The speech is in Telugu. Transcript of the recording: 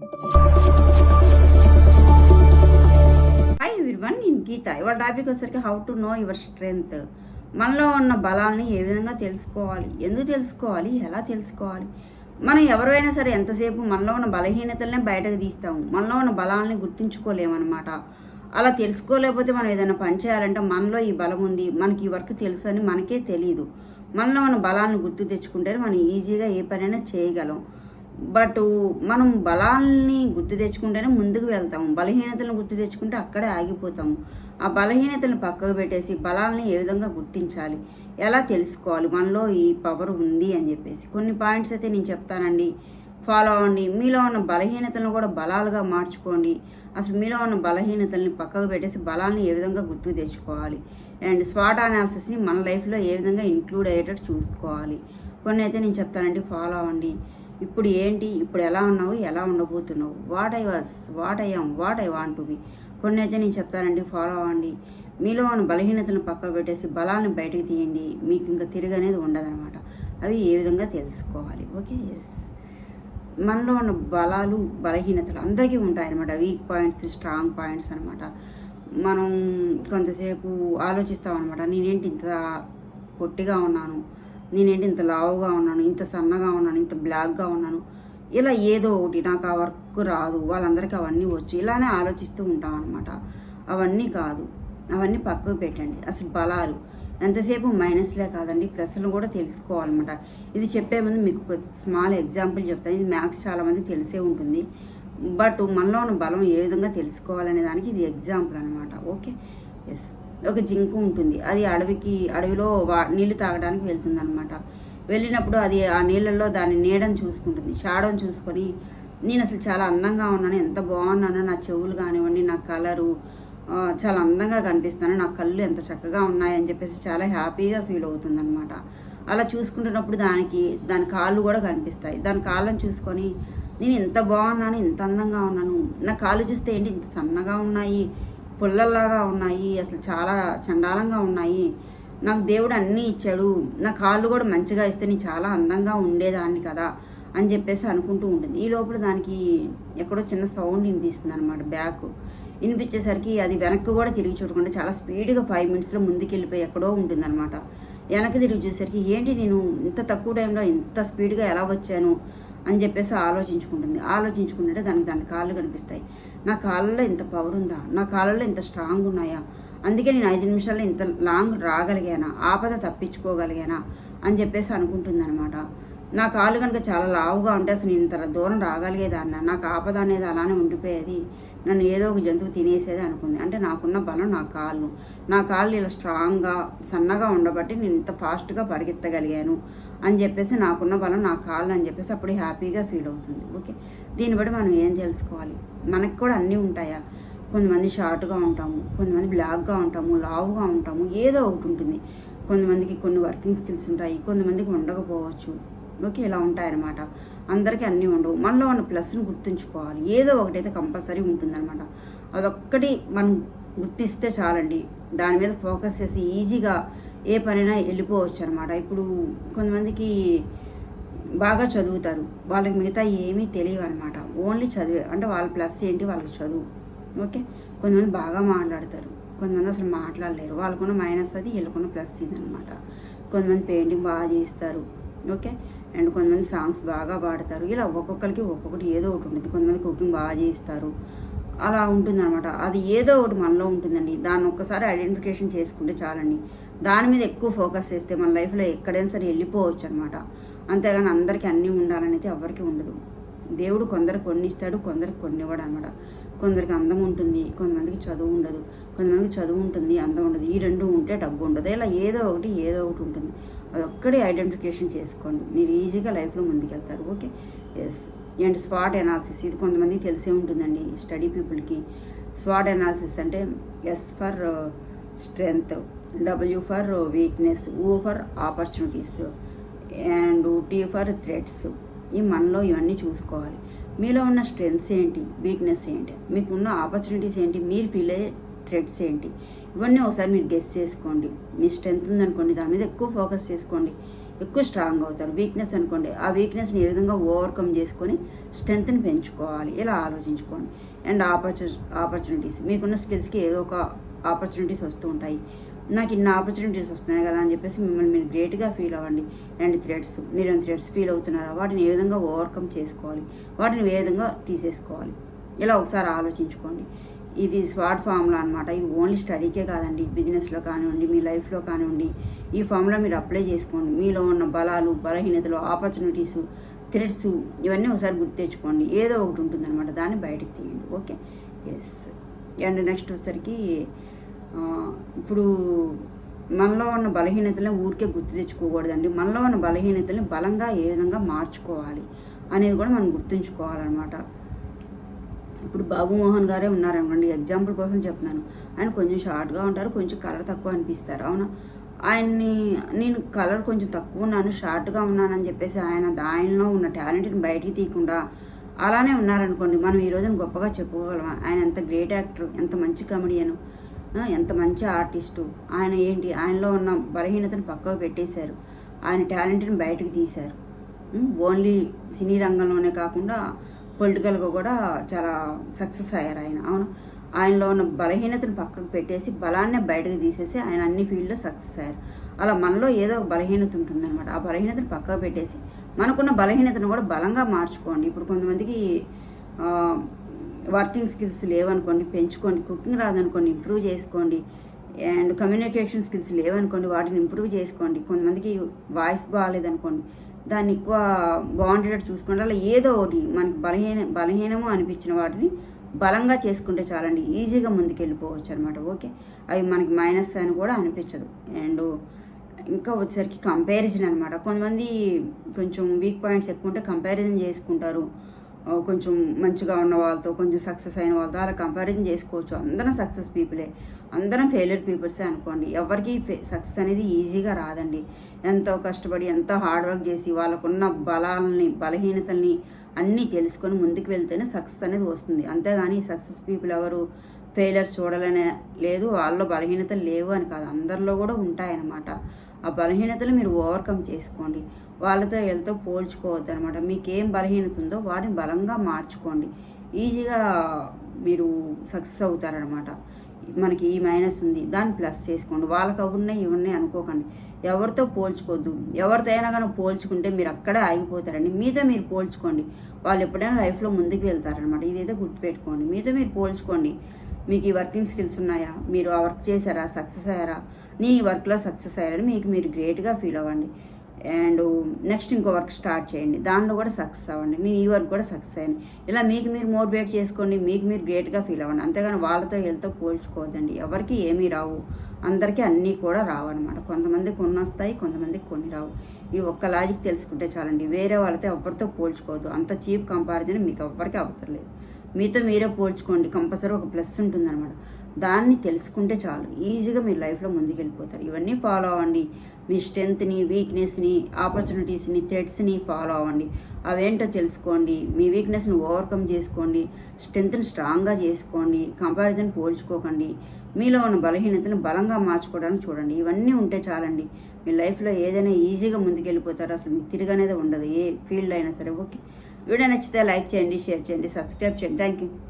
హాయ్ ఎవ్రీవన్ నేను గీత. ఇవాళ టాపిక్ వచ్చేసరికి how to know your strength మనలో ఉన్న బలాల్ని ఏ విధంగా తెలుసుకోవాలి? ఎందుకు తెలుసుకోవాలి? ఎలా తెలుసుకోవాలి? మనం ఎవరైనా సరే ఎంతసేపు మనలో ఉన్న బలహీనతలనే బయటకు తీస్తాము. మనలో ఉన్న బలాల్ని గుర్తించుకోలేమన్నమాట. అలా తెలుసుకోలేకపోతే మనం ఏదైనా పని చేయాలంటే మనలో ఈ బలం ఉంది. మనకి ఈ వర్క్ తెలుసు అని మనకే తెలియదు మనలో ఉన్న బలాన్ని గుర్తు తెచ్చుకుంటేనే మనం ఈజీగా ఏ పనైనా చేయగలం. బట్ మనం బలాల్ని గుర్తు తెచ్చుకుంటేనే ముందుకు వెళ్తాము. బలహీనతలను గుర్తు తెచ్చుకుంటే అక్కడే ఆగిపోతాము. ఆ బలహీనతలను పక్కకు పెట్టేసి బలాల్ని ఏ విధంగా గుర్తించాలి? ఎలా తెలుసుకోవాలి? మనలో ఈ పవర్ ఉంది అని చెప్పేసి. కొన్ని పాయింట్స్ అయితే నేను చెప్తానండి. ఫాలో అవ్వండి. మీలో ఉన్న బలహీనతలను కూడా బలాలుగా మార్చుకోండి. అసలు మీలో ఉన్న బలహీనతల్ని పక్కకు పెట్టేసి బలాల్ని ఏ విధంగా గుర్తు తెచ్చుకోవాలి? అండ్ స్వాట్ అనాలిసిస్ని మన లైఫ్లో ఏ విధంగా ఇంక్లూడ్ అయ్యేటట్టు చూసుకోవాలి? కొన్ని అయితే నేను చెప్తానండి. ఫాలో అవ్వండి. ఇప్పుడు ఏంటి? ఇప్పుడు ఎలా ఉన్నావు? ఎలా ఉండబోతున్నావు? What I was what I am what I want to be కొన్ని అయితే నేను చెప్తానండి ఫాలో అవ్వండి. మీలో ఉన్న బలహీనతను పక్క పెట్టేసి బలాన్ని బయటకు తీయండి. మీకు ఇంకా తిరిగి అనేది ఉండదన్నమాట. అవి ఏ విధంగా తెలుసుకోవాలి? ఓకే ఎస్ మనలో ఉన్న బలాలు బలహీనతలు అందరికీ ఉంటాయన్నమాట. వీక్ పాయింట్స్ స్ట్రాంగ్ పాయింట్స్ అనమాట మనం కొంతసేపు ఆలోచిస్తాం అనమాట నేనేంటి ఇంత పొట్టిగా ఉన్నాను? నేనేంటి ఇంత లావుగా ఉన్నాను ఇంత సన్నగా ఉన్నాను ఇంత బ్లాక్గా ఉన్నాను. ఇలా ఏదో ఒకటి నాకు ఆ వర్క్ రాదు వాళ్ళందరికీ అవన్నీ వచ్చు. ఇలానే ఆలోచిస్తూ ఉంటాం అనమాట అవన్నీ కాదు అవన్నీ పక్కకు పెట్టండి. అసలు బలాలు. ఎంతసేపు మైనస్లే కాదండి ప్లస్లు కూడా తెలుసుకోవాలన్నమాట. ఇది చెప్పే ముందు మీకు స్మాల్ ఎగ్జాంపుల్ చెప్తాను. ఇది మ్యాథ్స్ చాలామంది తెలిసే ఉంటుంది. బట్ మనలో ఉన్న బలం ఏ విధంగా తెలుసుకోవాలనే దానికి ఇది ఎగ్జాంపుల్ అనమాట ఓకే? ఎస్. ఒక జింకు ఉంటుంది. అది అడవికి అడవిలో వా నీళ్ళు తాగడానికి వెళ్తుంది అనమాట వెళ్ళినప్పుడు అది ఆ నీళ్ళల్లో దాని నీడని చూసుకుంటుంది. షాడోని చూసుకొని నేను అసలు చాలా అందంగా ఉన్నాను. ఎంత బాగున్నానో నా చెవులు కానివ్వండి నా కలరు చాలా అందంగా కనిపిస్తాను. నా కళ్ళు ఎంత చక్కగా ఉన్నాయని చెప్పేసి చాలా హ్యాపీగా ఫీల్ అవుతుంది అలా చూసుకుంటున్నప్పుడు దానికి దాని కాళ్ళు కూడా కనిపిస్తాయి. దాని కాళ్ళని చూసుకొని నేను ఇంత బాగున్నాను ఇంత అందంగా ఉన్నాను. నా కాళ్ళు చూస్తే ఏంటి ఇంత సన్నగా ఉన్నాయి. పుల్లల్లాగా ఉన్నాయి అసలు చాలా చండాలంగా ఉన్నాయి. నాకు దేవుడు అన్నీ ఇచ్చాడు. నా కాళ్ళు కూడా మంచిగా ఇస్తే నేను చాలా అందంగా ఉండేదాన్ని కదా అని చెప్పేసి అనుకుంటూ ఉంటుంది. ఈ లోపల దానికి ఎక్కడో చిన్న సౌండ్ వినిపిస్తుంది అనమాట బ్యాక్. వినిపించేసరికి అది వెనక్కి కూడా తిరిగి చూడకుండా చాలా స్పీడ్గా ఫైవ్ మినిట్స్లో ముందుకు వెళ్ళిపోయి ఎక్కడో ఉంటుందన్నమాట. వెనక్కి తిరిగి చూసేసరికి ఏంటి నేను ఇంత తక్కువ టైంలో ఇంత స్పీడ్గా ఎలా వచ్చాను అని చెప్పేసి ఆలోచించుకుంటుంది. ఆలోచించుకుంటుంటే దానికి దాని కాళ్ళు కనిపిస్తాయి. నా కాళ్ళలో ఇంత పవర్ ఉందా? నా కాళ్ళలో ఇంత స్ట్రాంగ్ ఉన్నాయా? అందుకే నేను ఐదు నిమిషాల్లో ఇంత లాంగ్ రాగలిగానా? ఆపద తప్పించుకోగలిగానా? అని చెప్పేసి అనుకుంటుందనమాట నా కాళ్ళు కనుక చాలా లావుగా ఉంటే అసలు నేను ఇంత దూరం రాగలిగేదాన్న? నాకు ఆపద అనేది అలానే ఉండిపోయేది. నన్ను ఏదో ఒక జంతువు తినేసేది అనుకుంది. అంటే నాకున్న బలం నా కాళ్ళు. నా కాళ్ళు ఇలా స్ట్రాంగ్గా సన్నగా ఉండబట్టి నేను ఇంత ఫాస్ట్గా పరిగెత్తగలిగాను అని చెప్పేసి నాకున్న బలం నా కాళ్ళు అని చెప్పేసి అప్పుడు హ్యాపీగా ఫీల్ అవుతుంది. ఓకే? దీన్ని బట్టి మనం ఏం తెలుసుకోవాలి? మనకి కూడా అన్నీ ఉంటాయా? కొంతమంది షార్ట్గా ఉంటాము కొంతమంది బ్లాక్గా ఉంటాము లావుగా ఉంటాము ఏదో ఒకటి ఉంటుంది. కొంతమందికి కొన్ని వర్కింగ్ స్కిల్స్ ఉంటాయి కొంతమందికి ఉండకపోవచ్చు. ఓకే ఇలా ఉంటాయన్నమాట. అందరికీ అన్నీ ఉండవు. మనలో ఉన్న ప్లస్ని గుర్తుంచుకోవాలి. ఏదో ఒకటైతే కంపల్సరీ ఉంటుందన్నమాట. అదొక్కటి మనం గుర్తిస్తే చాలండి. దాని మీద ఫోకస్ చేసి ఈజీగా ఏ పనైనా వెళ్ళిపోవచ్చు అనమాట ఇప్పుడు కొంతమందికి బాగా చదువుతారు. వాళ్ళకి మిగతా ఏమీ తెలియవు అనమాట ఓన్లీ చదివే అంటే వాళ్ళ ప్లస్ ఏంటి వాళ్ళకి చదువు. ఓకే? కొంతమంది బాగా మాట్లాడతారు. కొంతమంది అసలు మాట్లాడలేరు. వాళ్ళకున్న మైనస్ అది వీళ్ళకున్న ప్లస్ ఇది అనమాట కొంతమంది పెయింటింగ్ బాగా చేస్తారు. ఓకే? అండ్ కొంతమంది సాంగ్స్ బాగా పాడతారు. ఇలా ఒక్కొక్కరికి ఒక్కొక్కటి ఏదో ఒకటి ఉంటుంది. కొంతమంది కుకింగ్ బాగా చేస్తారు. అలా ఉంటుందన్నమాట. అది ఏదో ఒకటి మనలో ఉంటుందండి. దాన్ని ఒక్కసారి ఐడెంటిఫికేషన్ చేసుకుంటే చాలండి. దాని మీద ఎక్కువ ఫోకస్ చేస్తే మన లైఫ్లో ఎక్కడైనా సరే వెళ్ళిపోవచ్చు అనమాట అంతేగాని అందరికీ అన్నీ ఉండాలనేది ఎవరికి ఉండదు. దేవుడు కొందరు కొన్ని ఇస్తాడు కొందరికి కొన్ని ఇవ్వడు అనమాట కొందరికి అందం ఉంటుంది కొంతమందికి చదువు ఉండదు కొంతమందికి చదువు ఉంటుంది అందం ఉండదు ఈ రెండు ఉంటే డబ్బు ఉండదు ఇలా ఏదో ఒకటి ఏదో ఒకటి ఉంటుంది. అది ఒక్కడే ఐడెంటిఫికేషన్ చేసుకోండి. మీరు ఈజీగా లైఫ్లో ముందుకెళ్తారు. Okay? Yes and SWOT analysis ఇది కొంతమందికి తెలిసే ఉంటుందండి స్టడీ పీపుల్కి. స్వాట్ ఎనాలిసిస్ అంటే S for strength W for weakness O for opportunities and T for threats ఈ మనలో ఇవన్నీ చూసుకోవాలి. మీలో ఉన్న స్ట్రెంగ్స్ ఏంటి? వీక్నెస్ ఏంటి? మీకున్న ఆపర్చునిటీస్ ఏంటి? మీరు ఫీల్ అయ్యే థ్రెడ్స్ ఏంటి? ఇవన్నీ ఒకసారి మీరు గెస్ చేసుకోండి. మీ స్ట్రెంగ్త్ ఉందనుకోండి దాని మీద ఎక్కువ ఫోకస్ చేసుకోండి. ఎక్కువ స్ట్రాంగ్ అవుతారు. వీక్నెస్ అనుకోండి. ఆ వీక్నెస్ని ఏ విధంగా ఓవర్కమ్ చేసుకొని స్ట్రెంగ్త్ని పెంచుకోవాలి? ఇలా ఆలోచించుకోండి. అండ్ ఆపర్చు ఆపర్చునిటీస్ మీకున్న స్కిల్స్కి ఏదో ఒక ఆపర్చునిటీస్ వస్తూ ఉంటాయి. నాకు ఇన్ని ఆపర్చునిటీస్ వస్తున్నాయి కదా అని చెప్పేసి మిమ్మల్ని మీరు గ్రేట్గా ఫీల్ అవ్వండి. ఇలాంటి థ్రెడ్స్ మీరు థ్రెడ్స్ ఫీల్ అవుతున్నారా? వాటిని ఏ విధంగా ఓవర్కమ్ చేసుకోవాలి? వాటిని ఏ విధంగా తీసేసుకోవాలి? ఇలా ఒకసారి ఆలోచించుకోండి. ఇది స్వాట్ ఫార్ములా అనమాట ఇది ఓన్లీ స్టడీకే కాదండి. బిజినెస్లో కానివ్వండి మీ లైఫ్లో కానివ్వండి. ఈ ఫార్ములా మీరు అప్లై చేసుకోండి. మీలో ఉన్న బలాలు బలహీనతలు ఆపర్చునిటీస్ థ్రెడ్స్ ఇవన్నీ ఒకసారి గుర్తు తెచ్చుకోండి. ఏదో ఒకటి ఉంటుందన్నమాట. దాన్ని బయటకు తీయండి. ఓకే? ఎస్ అండ్ నెక్స్ట్ వచ్చేసరికి ఇప్పుడు మనలో ఉన్న బలహీనతలను ఊరికే గుర్తు తెచ్చుకోకూడదండి. మనలో ఉన్న బలహీనతలను బలంగా ఏ విధంగా మార్చుకోవాలి అనేది కూడా మనం గుర్తుంచుకోవాలన్నమాట. ఇప్పుడు బాబు మోహన్ గారే ఉన్నారనుకోండి ఎగ్జాంపుల్ కోసం చెప్తున్నాను. ఆయన కొంచెం షార్ట్గా ఉంటారు కొంచెం కలర్ తక్కువ అనిపిస్తారు అవునా? ఆయన్ని నేను కలర్ కొంచెం తక్కువ ఉన్నాను షార్ట్గా ఉన్నానని చెప్పేసి ఆయన ఆయనలో ఉన్న టాలెంట్ని బయటికి తీయకుండా అలానే ఉన్నారనుకోండి మనం ఈ రోజున గొప్పగా చెప్పుకోగలం ఆయన ఎంత గ్రేట్ యాక్టర్ ఎంత మంచి కమెడియను? ఎంత మంచి ఆర్టిస్టు. ఆయన ఏంటి? ఆయనలో ఉన్న బలహీనతను పక్కకు పెట్టేశారు. ఆయన టాలెంట్ని బయటకు తీశారు. ఓన్లీ సినీ రంగంలోనే కాకుండా పొలిటికల్గా కూడా చాలా సక్సెస్ అయ్యారు ఆయన. అవును. ఆయనలో ఉన్న బలహీనతను పక్కకు పెట్టేసి బలాన్ని బయటకు తీసేసి ఆయన అన్ని ఫీల్డ్లో సక్సెస్ అయ్యారు. అలా మనలో ఏదో ఒక బలహీనత ఉంటుందన్నమాట. ఆ బలహీనతను పక్కకు పెట్టేసి మనకున్న బలహీనతను కూడా బలంగా మార్చుకోండి. ఇప్పుడు కొంతమందికి వర్కింగ్ స్కిల్స్ లేవనుకోండి పెంచుకోండి కుకింగ్ రాదనుకోండి ఇంప్రూవ్ చేసుకోండి. అండ్ కమ్యూనికేషన్ స్కిల్స్ లేవనుకోండి వాటిని ఇంప్రూవ్ చేసుకోండి. కొంతమందికి వాయిస్ బాగాలేదనుకోండి దాన్ని ఎక్కువ బాగుండేటట్టు చూసుకోండి. అలా ఏదో ఒకటి మనకి బలహీన బలహీనము అనిపించిన వాటిని బలంగా చేసుకుంటే చాలండి. ఈజీగా ముందుకెళ్ళిపోవచ్చు అనమాట ఓకే? అవి మనకి మైనస్ అని కూడా అనిపించదు. అండ్ ఇంకా వచ్చేసరికి కంపారిజన్ అనమాట కొంతమంది కొంచెం వీక్ పాయింట్స్ ఎక్కువ ఉంటే కంపారిజన్ చేసుకుంటారు. కొంచెం మంచిగా ఉన్న వాళ్ళతో కొంచెం సక్సెస్ అయిన వాళ్ళతో అలా కంపారిజన్ చేసుకోవచ్చు. అందరం సక్సెస్ పీపులే అందరం ఫెయిలియర్ పీపుల్సే అనుకోండి. ఎవరికి సక్సెస్ అనేది ఈజీగా రాదండి. ఎంతో కష్టపడి ఎంతో హార్డ్ వర్క్ చేసి వాళ్ళకున్న బలాలని బలహీనతల్ని అన్నీ తెలుసుకొని ముందుకు వెళ్తేనే సక్సెస్ అనేది వస్తుంది. అంతేగాని సక్సెస్ పీపుల్ ఎవరు ఫెయిలర్స్ చూడాలనే లేదు వాళ్ళలో బలహీనతలు లేవు అని కాదు. అందరిలో కూడా ఉంటాయన్నమాట. ఆ బలహీనతలు మీరు ఓవర్కమ్ చేసుకోండి. వాళ్ళతో వీళ్ళతో పోల్చుకోవద్దు అనమాట మీకు ఏం బలహీనత ఉందో వాటిని బలంగా మార్చుకోండి. ఈజీగా మీరు సక్సెస్ అవుతారనమాట మనకి ఈ మైనస్ ఉంది దాన్ని ప్లస్ చేసుకోండి. వాళ్ళకి అవి ఉన్నాయి ఇవి ఉన్నాయి అనుకోకండి. ఎవరితో పోల్చుకోవద్దు. ఎవరితో అయినా కానీ పోల్చుకుంటే మీరు అక్కడే ఆగిపోతారండి. మీతో మీరు పోల్చుకోండి. వాళ్ళు ఎప్పుడైనా లైఫ్లో ముందుకు వెళ్తారనమాట ఇదైతే గుర్తుపెట్టుకోండి. మీతో మీరు పోల్చుకోండి. మీకు ఈ వర్కింగ్ స్కిల్స్ ఉన్నాయా? మీరు ఆ వర్క్ చేశారా? సక్సెస్ అయ్యారా? నీ ఈ వర్క్లో సక్సెస్ అయ్యారని మీకు మీరు గ్రేట్గా ఫీల్ అవ్వండి. అండ్ నెక్స్ట్ ఇంకో వర్క్ స్టార్ట్ చేయండి. దానిలో కూడా సక్సెస్ అవ్వండి. నేను ఈ వర్క్ కూడా సక్సెస్ అయ్యాను ఇలా మీకు మీరు మోటివేట్ చేసుకోండి. మీకు మీరు గ్రేట్గా ఫీల్ అవ్వండి. అంతేగాని వాళ్ళతో వీళ్ళతో పోల్చుకోవద్దండి. ఎవరికి ఏమీ రావు. అందరికీ అన్నీ కూడా రావన్నమాట. కొంతమందికి కొన్ని వస్తాయి కొంతమందికి కొన్ని రావు. ఈ ఒక్క లాజిక్ తెలుసుకుంటే చాలండి. వేరే వాళ్ళతో ఎవరితో పోల్చుకోవద్దు. అంత చీప్ కంపారిజన్ మీకు ఎవ్వరికీ అవసరం లేదు. మీతో మీరే పోల్చుకోండి. కంపల్సరీ ఒక ప్లస్ ఉంటుందన్నమాట. దాన్ని తెలుసుకుంటే చాలు. ఈజీగా మీ లైఫ్లో ముందుకెళ్ళిపోతారు. ఇవన్నీ ఫాలో అవ్వండి. మీ స్ట్రెంత్ని వీక్నెస్ని ఆపర్చునిటీస్ని థ్రెడ్స్ని ఫాలో అవ్వండి. అవేంటో తెలుసుకోండి. మీ వీక్నెస్ని ఓవర్కమ్ చేసుకోండి. స్ట్రెంత్ని స్ట్రాంగ్గా చేసుకోండి. కంపారిజన్ పోల్చుకోకండి. మీలో ఉన్న బలహీనతను బలంగా మార్చుకోవడానికి చూడండి. ఇవన్నీ ఉంటే చాలండి. మీ లైఫ్లో ఏదైనా ఈజీగా ముందుకెళ్ళిపోతారు అసలు మీకు తిరగనేది ఉండదు. ఏ ఫీల్డ్ అయినా సరే. ఓకే. వీడియో నచ్చితే లైక్ చేయండి షేర్ చేయండి సబ్స్క్రైబ్ చేయండి. Thank you